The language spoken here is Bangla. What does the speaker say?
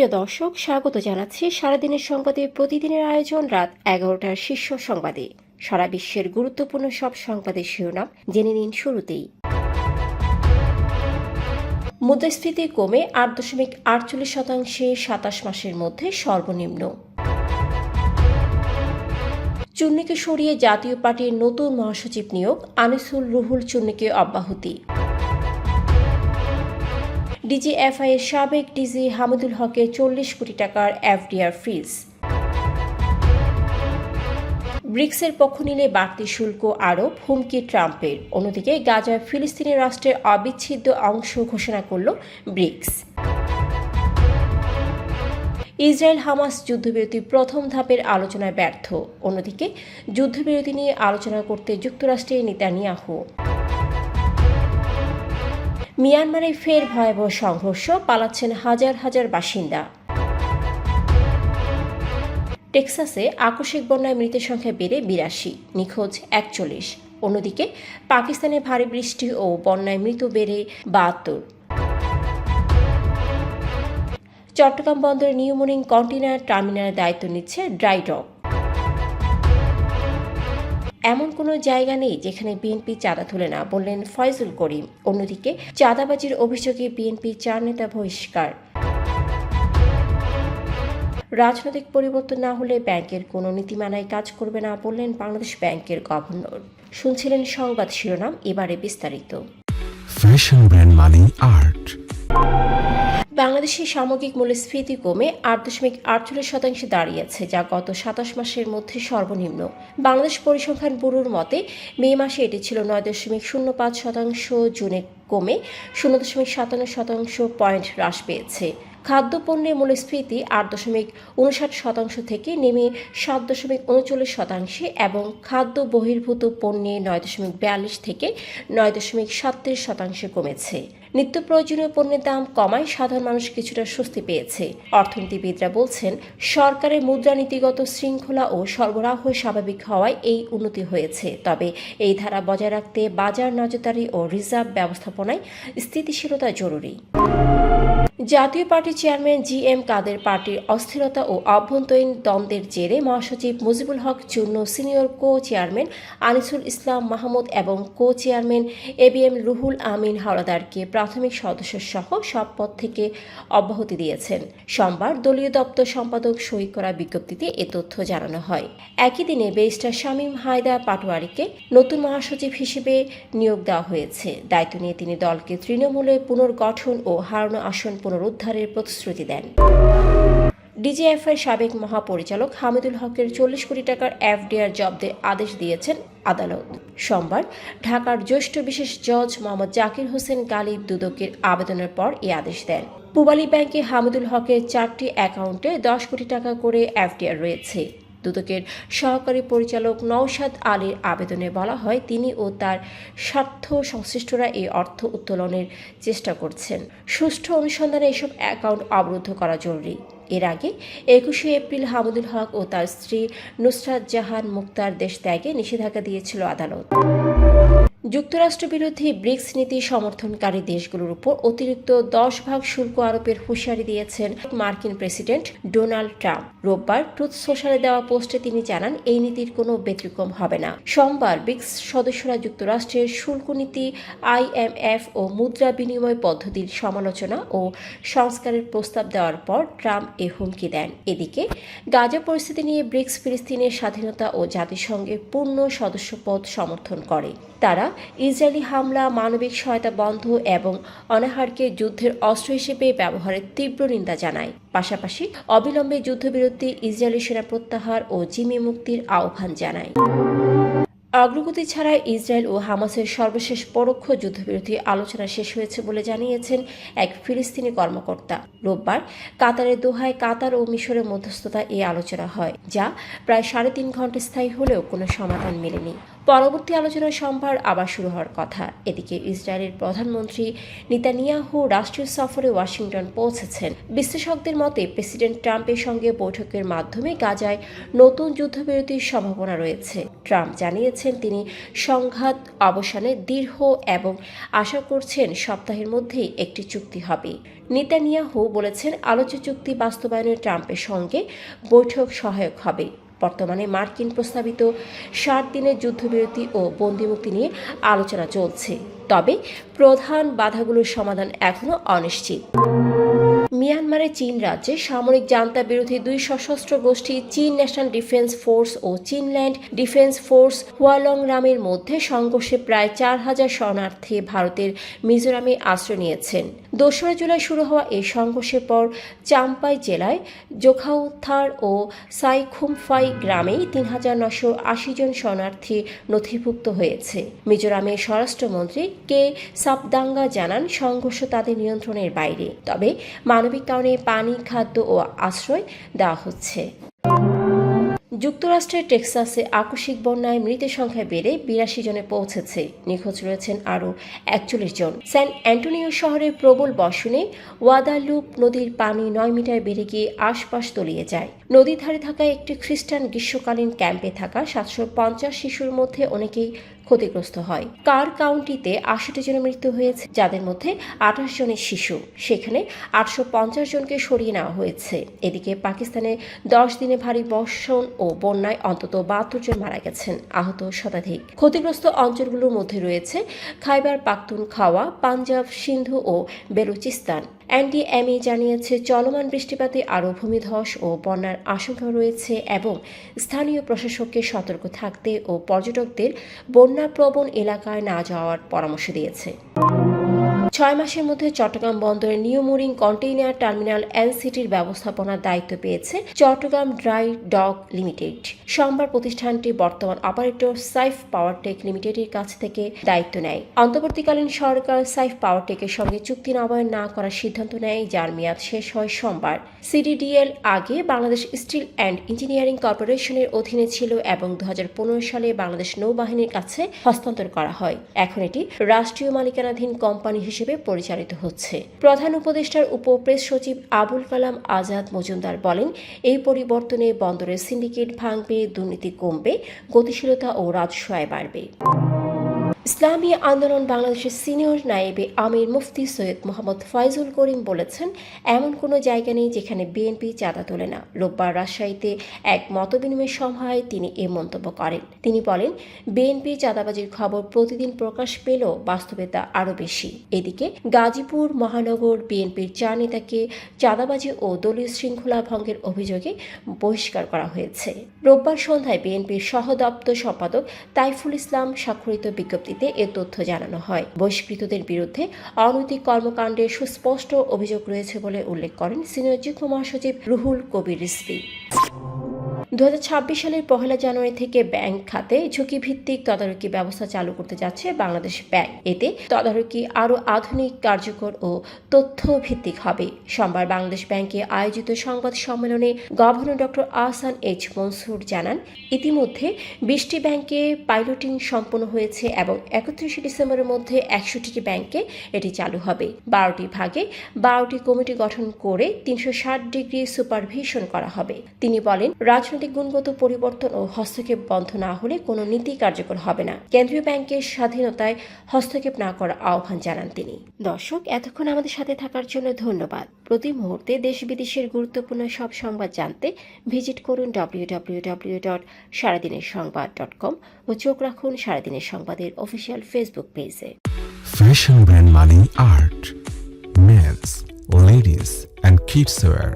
প্রিয় দর্শক, স্বাগত জানাচ্ছি সারাদিনের সংবাদে। প্রতিদিনের আয়োজন রাত এগারোটার শীর্ষ সংবাদে। সারা বিশ্বের গুরুত্বপূর্ণ সব সংবাদের শিরোনাম জেনে নিন শুরুতেই। মুদ্রাস্ফীতি কমে আট দশমিক আটচল্লিশ শতাংশে সাতাশ মাসের মধ্যে সর্বনিম্ন। চুন্নিকে সরিয়ে জাতীয় পার্টির নতুন মহাসচিব নিয়োগ, আনিসুল রুহুল চুন্নিকে অব্যাহতি। ডিজিএফআই এর সাবেক ডিজি হামিদুল হকের চল্লিশ কোটি টাকার এফডিআর ফ্রিজ ব্রিক্সের পক্ষ নিলে বাড়তি শুল্ক আরোপ, হুমকি ট্রাম্পের। অন্যদিকে গাজায় ফিলিস্তিনি রাষ্ট্রের অবিচ্ছেদ্য অংশ ঘোষণা করল ব্রিক্স। ইসরায়েল হামাস যুদ্ধবিরতি প্রথম ধাপের আলোচনায় ব্যর্থ। অন্যদিকে যুদ্ধবিরতি নিয়ে আলোচনা করতে যুক্তরাষ্ট্রের নেতানিয়াহু। মিয়ানমারে ফের ভয়াবহ সংঘর্ষ, পালাচ্ছেন হাজার হাজার বাসিন্দা। টেক্সাসে আকস্মিক বন্যায় মৃতের সংখ্যা বেড়ে বিরাশি, নিখোঁজ একচল্লিশ। অন্যদিকে পাকিস্তানে ভারী বৃষ্টি ও বন্যায় মৃত বেড়ে বাহাত্তর। চট্টগ্রাম বন্দরের নিউমোনিং কন্টেনার টার্মিনালের দায়িত্ব নিচ্ছে ড্রাইডক এমন কোনো জায়গা নেই যেখানে বিএনপি চাঁদা তুলে না, বললেন ফয়জুল করিম। অন্যদিকে, চাঁদাবাজির অভিযোগে বিএনপি চার নেতা বহিষ্কার। রাজনৈতিক পরিবর্তন না হলে ব্যাংকের কোনো নীতিমালায় কাজ করবে না, বললেন বাংলাদেশ ব্যাংকের গভর্নর। শুনছিলেন সংবাদ শিরোনাম, এবারে বিস্তারিত। ফ্যাশন ব্র্যান্ড আর্ট বাংলাদেশের সামগ্রিক মূল্যস্ফীতি কমে আট দশমিক আটচল্লিশ শতাংশে দাঁড়িয়েছে, যা গত সাতাশ মাসের মধ্যে সর্বনিম্ন। বাংলাদেশ পরিসংখ্যান ব্যুরোর মতে, মে মাসে এটি ছিল নয় দশমিক শূন্য পাঁচ শতাংশ, জুনে কমে শূন্য দশমিক সাতান্ন শতাংশ পয়েন্ট হ্রাস পেয়েছে। খাদ্যপণ্যের মূল্যস্ফীতি আট দশমিক উনষাট শতাংশ থেকে নেমে সাত দশমিক উনচল্লিশ শতাংশে এবং খাদ্য বহির্ভূত পণ্যে নয় দশমিক বিয়াল্লিশ থেকে নয় দশমিক সাতত্রিশ শতাংশে কমেছে। নিত্য প্রয়োজনীয় পণ্যের দাম কমায় সাধারণ মানুষ কিছুটা স্বস্তি পেয়েছে। অর্থনীতিবিদরা বলছেন, সরকারের মুদ্রানীতিগত শৃঙ্খলা ও সরবরাহ স্বাভাবিক হওয়ায় এই উন্নতি হয়েছে। তবে এই ধারা বজায় রাখতে বাজার নজরদারি ও রিজার্ভ ব্যবস্থাপনায় স্থিতিশীলতা জরুরি। জাতীয় পার্টির চেয়ারম্যান জি এম কাদের পার্টির অস্থিরতা ও অভ্যন্তরীণ দ্বন্দ্বের জেরে মহাসচিব মুজিবুল হক চূর্ণ senior co chairman Anisul Islam Mahmud এবং co chairman A B M Ruhul Amin হাওলাদারকে প্রাথমিক সদস্য সহ সব পদ থেকে অব্যাহতি দিয়েছেন। সোমবার দলীয় দপ্তর সম্পাদক সই করা বিজ্ঞপ্তিতে এ তথ্য জানানো হয়। একই দিনে ব্যারিস্টার শামীম হায়দার পাটোয়ারিকে নতুন মহাসচিব হিসেবে নিয়োগ দেওয়া হয়েছে। দায়িত্ব নিয়ে তিনি দলকে তৃণমূলে পুনর্গঠন ও হারানো আসন পুনরুদ্ধারের প্রতিশ্রুতি দেন। ডিজিএফআই সাবেক মহাপরিচালক হামিদুল হকের চল্লিশ কোটি টাকার এফডিআর জব্দের আদেশ দিয়েছেন আদালত। সোমবার ঢাকার জ্যেষ্ঠ বিশেষ জজ মোহাম্মদ জাকির হোসেন গালিব দুদকের আবেদনের পর এই আদেশ দেন। পূবালী ব্যাংকে হামিদুল হকের চারটি অ্যাকাউন্টে দশ কোটি টাকা করে এফডিআর রয়েছে। দুদকের সহকারী পরিচালক নওশাদ আলীর আবেদনে বলা হয়, তিনি ও তার স্বার্থ সংশ্লিষ্টরা এই অর্থ উত্তোলনের চেষ্টা করছেন। সুষ্ঠু অনুসন্ধানে এসব অ্যাকাউন্ট অবরুদ্ধ করা জরুরি। এর আগে একুশে এপ্রিল হামুদুল হক ও তার স্ত্রী নুসরাত জাহান মুক্তার দেশ ত্যাগে নিষেধাজ্ঞা দিয়েছিল আদালত। যুক্তরাষ্ট্র বিরোধী ব্রিক্স নীতি সমর্থনকারী দেশগুলোর উপর অতিরিক্ত দশ ভাগ শুল্ক আরোপের হুঁশিয়ারি দিয়েছেন মার্কিন প্রেসিডেন্ট ডোনাল্ড ট্রাম্প। রোববার ট্রুথ সোশ্যালে দেওয়া পোস্টে তিনি জানান, এই নীতির কোনো ব্যতিক্রম হবে না। সোমবার ব্রিক্স সদস্যরা যুক্তরাষ্ট্রের শুল্ক নীতি আইএমএফ ও মুদ্রা বিনিময় পদ্ধতির সমালোচনা ও সংস্কারের প্রস্তাব দেওয়ার পর ট্রাম্প এ হুমকি দেন। এদিকে, গাজা পরিস্থিতি নিয়ে ব্রিক্স ফিলিস্তিনের স্বাধীনতা ও জাতিসংঘের পূর্ণ সদস্যপদ সমর্থন করে। তারা ইসরায়েলি হামলা, মানবিক সহায়তা বন্ধ এবং অনাহারকে যুদ্ধের অস্ত্র হিসেবে ব্যবহারের তীব্র নিন্দা জানায়। পাশাপাশি অবিলম্বে যুদ্ধবিরতি ইসরায়েলি সেনা প্রত্যাহার ও জিমি মুক্তির আহ্বান জানায়। অগ্রগতি ছাড়া ইসরায়েল ও হামাসের সর্বশেষ পরোক্ষ যুদ্ধবিরতি আলোচনা শেষ হয়েছে বলে জানিয়েছেন এক ফিলিস্তিনি কর্মকর্তা। রোববার কাতারের দোহায় কাতার ও মিশরের মধ্যস্থতা এই আলোচনা হয়, যা প্রায় সাড়ে তিন ঘণ্টা স্থায়ী হলেও কোনো সমাধান মেলেনি। পরবর্তী আলোচনা সোমবার আবার শুরু হওয়ার কথা। এদিকে ইসরায়েলের প্রধানমন্ত্রী নিতানিয়াহু রাষ্ট্রীয় সফরে ওয়াশিংটন পৌঁছেছেন। বিশ্লেষকদের মতে, প্রেসিডেন্ট ট্রাম্পের সঙ্গে বৈঠকের মাধ্যমে গাজায় নতুন যুদ্ধবিরতির সম্ভাবনা রয়েছে। ট্রাম্প জানিয়েছেন, তিনি সংঘাত অবসানে দীর্ঘ এবং আশা করছেন সপ্তাহের মধ্যেই একটি চুক্তি হবে। নেতানিয়াহু বলেছেন, আলোচ্য চুক্তি বাস্তবায়নে ট্রাম্পের সঙ্গে বৈঠক সহায়ক হবে। বর্তমানে মার্কিন প্রস্তাবিত ষাট দিনের যুদ্ধবিরতি ও বন্দিমুক্তি নিয়ে আলোচনা চলছে। তবে প্রধান বাধাগুলোর সমাধান এখনও অনিশ্চিত। মিয়ানমারে চীন রাজ্যে সামরিক জান্তা বিরোধী দুই সশস্ত্র গোষ্ঠী চীন ন্যাশনাল ডিফেন্স ফোর্স ও চীনল্যান্ড ডিফেন্স ফোর্স রামের মধ্যে সংঘর্ষে প্রায় চার হাজার শরণার্থী ভারতের মিজোরামে আশ্রয় নিয়েছেন। দোসরা জুলাই শুরু হওয়া এই সংঘর্ষের পর চাম্পাই জেলায় জোখাউথার ও সাইখুমফাই গ্রামেই তিন হাজার নশো আশি জন শরণার্থী নথিভুক্ত হয়েছে। মিজোরামের স্বরাষ্ট্রমন্ত্রী কে সাপদাঙ্গা জানান, সংঘর্ষ তাদের নিয়ন্ত্রণের বাইরে। তবে মানবিক কারণে পানি, খাদ্য ও আশ্রয় দেওয়া হচ্ছে। যুক্তরাষ্ট্রের টেক্সাসে আকস্মিক বন্যায় মৃতের সংখ্যা বেড়ে বিরাশি জনে পৌঁছেছে। নিখোঁজ রয়েছেন আরও একচল্লিশ জন। স্যান অ্যান্টোনিও শহরের প্রবল বর্ষণে ওয়াদালুপ নদীর পানি নয় মিটার বেড়ে গিয়ে আশপাশ তলিয়ে যায়। নদীর ধারে থাকা একটি খ্রিস্টান গ্রীষ্মকালীন ক্যাম্পে থাকা সাতশো পঞ্চাশ শিশুর মধ্যে অনেকেই ক্ষতিগ্রস্ত হয়। কার কাউন্টিতে আশিটি জনের মৃত্যু হয়েছে? যাদের মধ্যে আঠাশ জনের শিশু। সেখানে আটশো পঞ্চাশ জনকে সরিয়ে নেওয়া হয়েছে। এদিকে পাকিস্তানে দশ দিনে ভারী বর্ষণ ও বন্যায় অন্তত বাহাত্তর জন মারা গেছেন, আহত শতাধিক। ক্ষতিগ্রস্ত অঞ্চলগুলোর মধ্যে রয়েছে খাইবার পাখতুন খাওয়া পাঞ্জাব, সিন্ধু ও বেলুচিস্তান। এনডিএমএ জানিয়েছে, চলমান বৃষ্টিপাতে আরও ভূমিধস ও বন্যার আশঙ্কা রয়েছে এবং স্থানীয় প্রশাসককে সতর্ক থাকতে ও পর্যটকদের বন্যাপ্রবণ এলাকায় না যাওয়ার পরামর্শ দিয়েছে। ছয় মাসের মধ্যে চট্টগ্রাম বন্দরের নিউ মুরিং কন্টেইনার টার্মিনাল এনসিটির ব্যবস্থাপনার দায়িত্ব পেয়েছে চট্টগ্রাম ড্রাই ডক লিমিটেড। সোমবার প্রতিষ্ঠানটি বর্তমান অপারেটর সাইফ পাওয়ারটেক লিমিটেডের কাছ থেকে দায়িত্ব নেয়। অন্তর্বর্তীকালীন সরকার সাইফ পাওয়ারটেকের সঙ্গে চুক্তি নবায়ন না করার সিদ্ধান্ত নেয়, যার মেয়াদ শেষ হয় সোমবার। সিডিডিএল আগে বাংলাদেশ স্টিল অ্যান্ড ইঞ্জিনিয়ারিং কর্পোরেশনের অধীনে ছিল এবং দু হাজার পনেরো সালে বাংলাদেশ নৌবাহিনীর কাছে হস্তান্তর করা হয়। এখন এটি রাষ্ট্রীয় মালিকানাধীন কোম্পানি হিসেবে পরিচালিত হচ্ছে। প্রধান উপদেষ্টার উপপ্রেস সচিব আবুল কালাম আজাদ মজুমদার বলেন, এই পরিবর্তনে বন্দরের সিন্ডিকেট ভাঙবে, দুর্নীতি কমবে, গতিশীলতা ও রাজস্ব আয় বাড়বে। ইসলামী আন্দোলন বাংলাদেশের সিনিয়র নায়েবে আমির মুফতি সৈয়দ মোহাম্মদ ফাইজুল করিম বলেছেন, এমন কোনো জায়গা নেই যেখানে বিএনপি চাঁদা তোলে না। রোববার রাজশাহীতে এক মতবিনিময় সভায় তিনি এ মন্তব্য করেন। তিনি বলেন বিএনপি চাঁদাবাজির খবর প্রতিদিন প্রকাশ পেলেও বাস্তবে তা আরও বেশি। এদিকে গাজীপুর মহানগর বিএনপির চার নেতাকে চাঁদাবাজি ও দলীয় শৃঙ্খলা ভঙ্গের অভিযোগে বহিষ্কার করা হয়েছে। রোববার সন্ধ্যায় বিএনপির সহ দপ্তর সম্পাদক তাইফুল ইসলাম স্বাক্ষরিত বিজ্ঞপ্তিতে এ তথ্য জানানো হয়। বহিষ্কৃতদের বিরুদ্ধে অনৈতিক কর্মকাণ্ডে সুস্পষ্ট অভিযোগ রয়েছে বলে উল্লেখ করেন সিনিয়র যুগ্ম মহাসচিব রুহুল কবির রিজভী। দু হাজার ছাব্বিশ সালের পহেলা জানুয়ারি থেকে ব্যাংক খাতে ঝুঁকিভিত্তিক তদারকি ব্যবস্থা চালু করতে যাচ্ছে বাংলাদেশ ব্যাংক। এতে তদারকি আরও আধুনিক, কার্যকর ও তথ্য ভিত্তিক হবে। সোমবার বাংলাদেশ ব্যাংকে আয়োজিত সংবাদ সম্মেলনে governor doctor Ahsan H Mansur জানান, ইতিমধ্যে বিশটি ব্যাংকে পাইলটিং সম্পন্ন হয়েছে এবং একত্রিশে ডিসেম্বরের মধ্যে একষট্টিটি ব্যাংকে এটি চালু হবে। বারোটি ভাগে বারোটি কমিটি গঠন করে তিনশো ষাট ডিগ্রি সুপারভিশন করা হবে। তিনি বলেন, রাজনৈতিক গুণগত পরিবর্তন ও হস্তক্ষেপ বন্ধ না হলে কোনো নীতি কার্যকর হবে না। কেন্দ্রীয় ব্যাংকের স্বাধীনতায় হস্তক্ষেপ না করার আহ্বান জানান তিনি। দর্শক এতক্ষণ আমাদের সাথে থাকার জন্য ধন্যবাদ। প্রতি মুহূর্তে দেশ বিদেশের গুরুত্বপূর্ণ সব সংবাদ জানতে ভিজিট করুন ডাব্লিউ ডাব্লিউ ডাব্লিউ ডট সারাদিনের সংবাদ ডট কম ও চোখ রাখুন সারাদিনের সংবাদের অফিসিয়াল ফেসবুক পেজে। Fashion brand Mani Art. Men's, ladies, and kids wear.